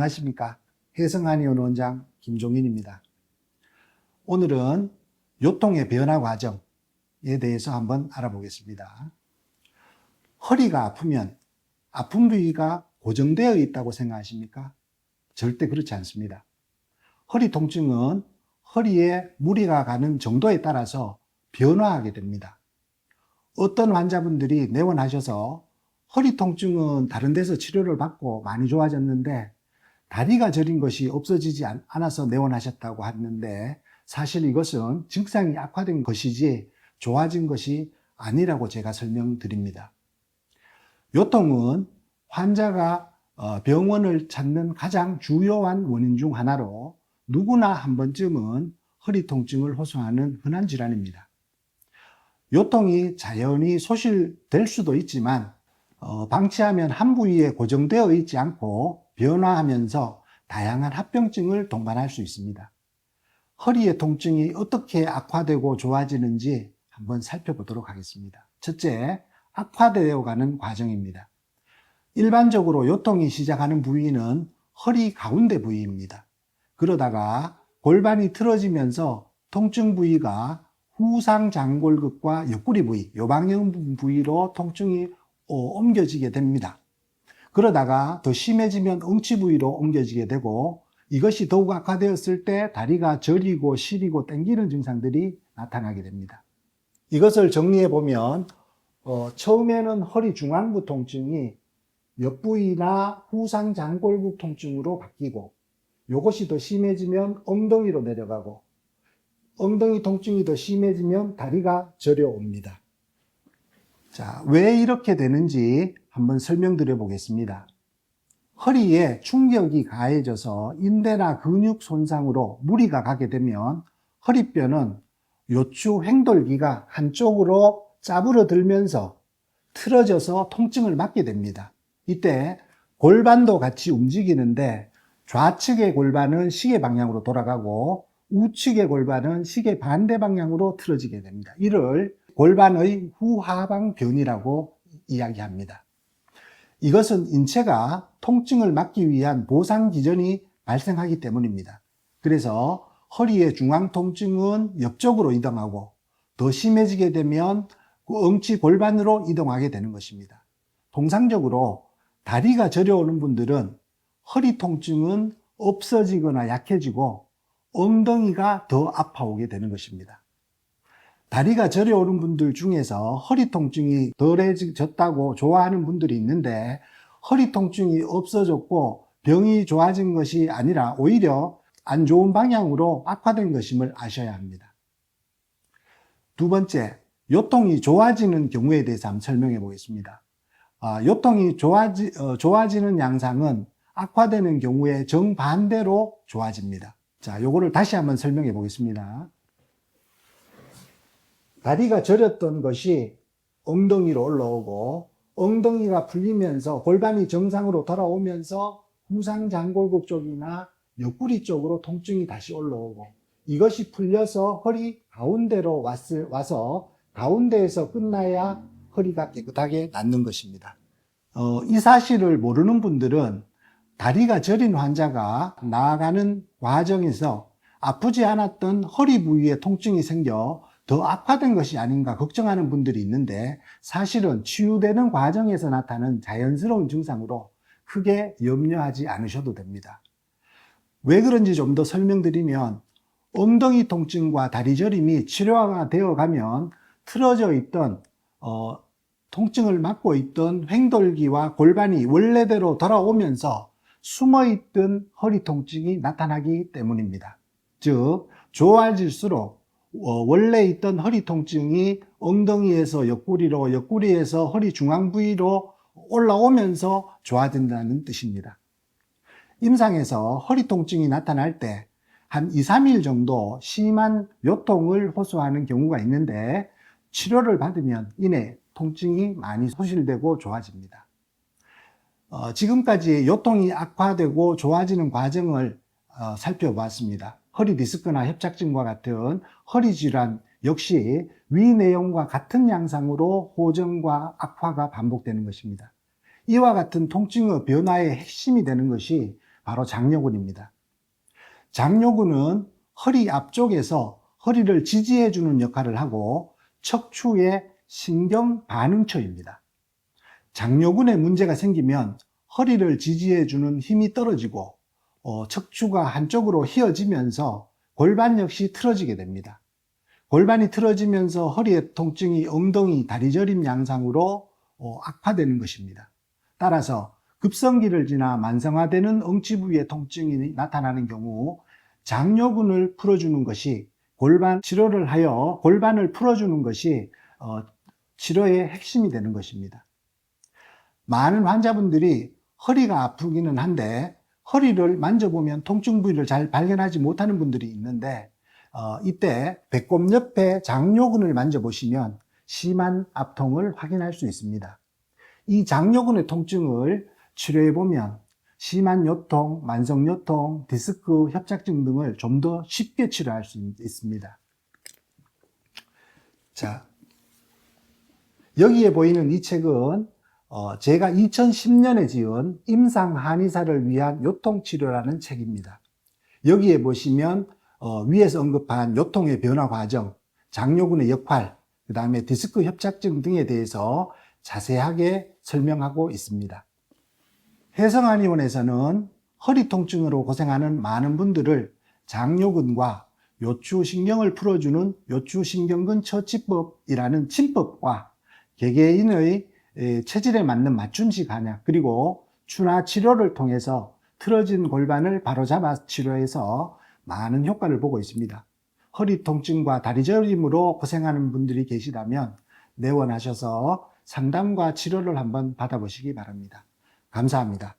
안녕하십니까. 해성한의원 원장 김종인입니다. 오늘은 요통의 변화 과정에 대해서 한번 알아보겠습니다. 허리가 아프면 아픈 부위가 고정되어 있다고 생각하십니까? 절대 그렇지 않습니다. 허리 통증은 허리에 무리가 가는 정도에 따라서 변화하게 됩니다. 어떤 환자분들이 내원하셔서 허리 통증은 다른 데서 치료를 받고 많이 좋아졌는데 다리가 저린 것이 없어지지 않- 않아서 내원하셨다고 하는데 사실 이것은 증상이 악화된 것이지 좋아진 것이 아니라고 제가 설명드립니다. 요통은 환자가 어, 병원을 찾는 가장 주요한 원인 중 하나로 누구나 한 번쯤은 허리 통증을 호소하는 흔한 질환입니다. 요통이 자연히 소실될 수도 있지만 어, 방치하면 한 부위에 고정되어 있지 않고 변화하면서 다양한 합병증을 동반할 수 있습니다. 허리의 통증이 어떻게 악화되고 좋아지는지 한번 살펴보도록 하겠습니다. 첫째, 악화되어 가는 과정입니다. 일반적으로 요통이 시작하는 부위는 허리 가운데 부위입니다. 그러다가 골반이 틀어지면서 통증 부위가 후상 장골극과 옆구리 부위, 요방형 부위로 통증이 어, 옮겨지게 됩니다. 그러다가 더 심해지면 엉치 부위로 옮겨지게 되고 이것이 더욱 악화되었을 때 다리가 저리고 시리고 땡기는 증상들이 나타나게 됩니다. 이것을 정리해 보면 어, 처음에는 허리 중앙부 통증이 옆 부위나 후상 장골국 통증으로 바뀌고 이것이 더 심해지면 엉덩이로 내려가고 엉덩이 통증이 더 심해지면 다리가 저려옵니다. 자, 왜 이렇게 되는지 한번 설명드려 보겠습니다. 허리에 충격이 가해져서 인대나 근육 손상으로 무리가 가게 되면 허리뼈는 요추 횡돌기가 한쪽으로 짜부러 들면서 틀어져서 통증을 맞게 됩니다. 이때 골반도 같이 움직이는데 좌측의 골반은 시계 방향으로 돌아가고 우측의 골반은 시계 반대 방향으로 틀어지게 됩니다. 이를 골반의 후하방 변이라고 이야기합니다. 이것은 인체가 통증을 막기 위한 보상 기전이 발생하기 때문입니다. 그래서 허리의 중앙 통증은 옆쪽으로 이동하고 더 심해지게 되면 그 엉치 골반으로 이동하게 되는 것입니다. 통상적으로 다리가 저려오는 분들은 허리 통증은 없어지거나 약해지고 엉덩이가 더 아파오게 되는 것입니다. 다리가 저려오는 분들 중에서 허리 통증이 덜해졌다고 좋아하는 분들이 있는데 허리 통증이 없어졌고 병이 좋아진 것이 아니라 오히려 안 좋은 방향으로 악화된 것임을 아셔야 합니다. 두 번째, 요통이 좋아지는 경우에 대해서 한번 설명해 보겠습니다. 아, 요통이 좋아지, 어, 좋아지는 양상은 악화되는 경우에 정반대로 좋아집니다. 자, 요거를 다시 한번 설명해 보겠습니다. 다리가 저렸던 것이 엉덩이로 올라오고 엉덩이가 풀리면서 골반이 정상으로 돌아오면서 후상장골국 쪽이나 옆구리 쪽으로 통증이 다시 올라오고 이것이 풀려서 허리 가운데로 왔을, 와서 가운데에서 끝나야 허리가 깨끗하게 낫는 것입니다. 어, 이 사실을 모르는 분들은 다리가 저린 환자가 나아가는 과정에서 아프지 않았던 허리 부위에 통증이 생겨 더 악화된 것이 아닌가 걱정하는 분들이 있는데 사실은 치유되는 과정에서 나타나는 자연스러운 증상으로 크게 염려하지 않으셔도 됩니다. 왜 그런지 좀 더 설명드리면 엉덩이 통증과 다리 저림이 치료가 되어 가면 틀어져 있던 어, 통증을 막고 있던 횡돌기와 골반이 원래대로 돌아오면서 숨어 있던 허리 통증이 나타나기 때문입니다. 즉 좋아질수록 어, 원래 있던 허리 통증이 엉덩이에서 옆구리로, 옆구리에서 허리 중앙 부위로 올라오면서 좋아진다는 뜻입니다. 임상에서 허리 통증이 나타날 때 한 2, 3일 정도 심한 요통을 호소하는 경우가 있는데 치료를 받으면 이내 통증이 많이 소실되고 좋아집니다. 어, 지금까지 요통이 악화되고 좋아지는 과정을 어, 살펴보았습니다. 허리 디스크나 협착증과 같은 허리 질환 역시 위 내용과 같은 양상으로 호전과 악화가 반복되는 것입니다. 이와 같은 통증의 변화의 핵심이 되는 것이 바로 장요근입니다. 장요근은 허리 앞쪽에서 허리를 지지해주는 역할을 하고 척추의 신경 반응처입니다. 장요근에 문제가 생기면 허리를 지지해주는 힘이 떨어지고 어, 척추가 한쪽으로 휘어지면서 골반 역시 틀어지게 됩니다. 골반이 틀어지면서 허리의 통증이 엉덩이, 다리 저림 양상으로 어, 악화되는 것입니다. 따라서 급성기를 지나 만성화되는 엉치 부위의 통증이 나타나는 경우 장요근을 풀어주는 것이 골반 치료를 하여 골반을 풀어주는 것이 어, 치료의 핵심이 되는 것입니다. 많은 환자분들이 허리가 아프기는 한데 허리를 만져보면 통증 부위를 잘 발견하지 못하는 분들이 있는데 어, 이때 배꼽 옆에 장요근을 만져보시면 심한 압통을 확인할 수 있습니다. 이 장요근의 통증을 치료해 보면 심한 요통, 만성 요통, 디스크 협착증 등을 좀 더 쉽게 치료할 수 있습니다. 자, 여기에 보이는 이 책은 어, 제가 2010년에 지은 임상 한의사를 위한 요통치료라는 책입니다. 여기에 보시면 어, 위에서 언급한 요통의 변화 과정, 장요근의 역할, 그 다음에 디스크 협착증 등에 대해서 자세하게 설명하고 있습니다. 해성한의원에서는 허리 통증으로 고생하는 많은 분들을 장요근과 요추신경을 풀어주는 요추신경근 처치법이라는 침법과 개개인의 에, 체질에 맞는 맞춤식 한약 그리고 추나 치료를 통해서 틀어진 골반을 바로잡아 치료해서 많은 효과를 보고 있습니다. 허리 통증과 다리 저림으로 고생하는 분들이 계시다면 내원하셔서 상담과 치료를 한번 받아보시기 바랍니다. 감사합니다.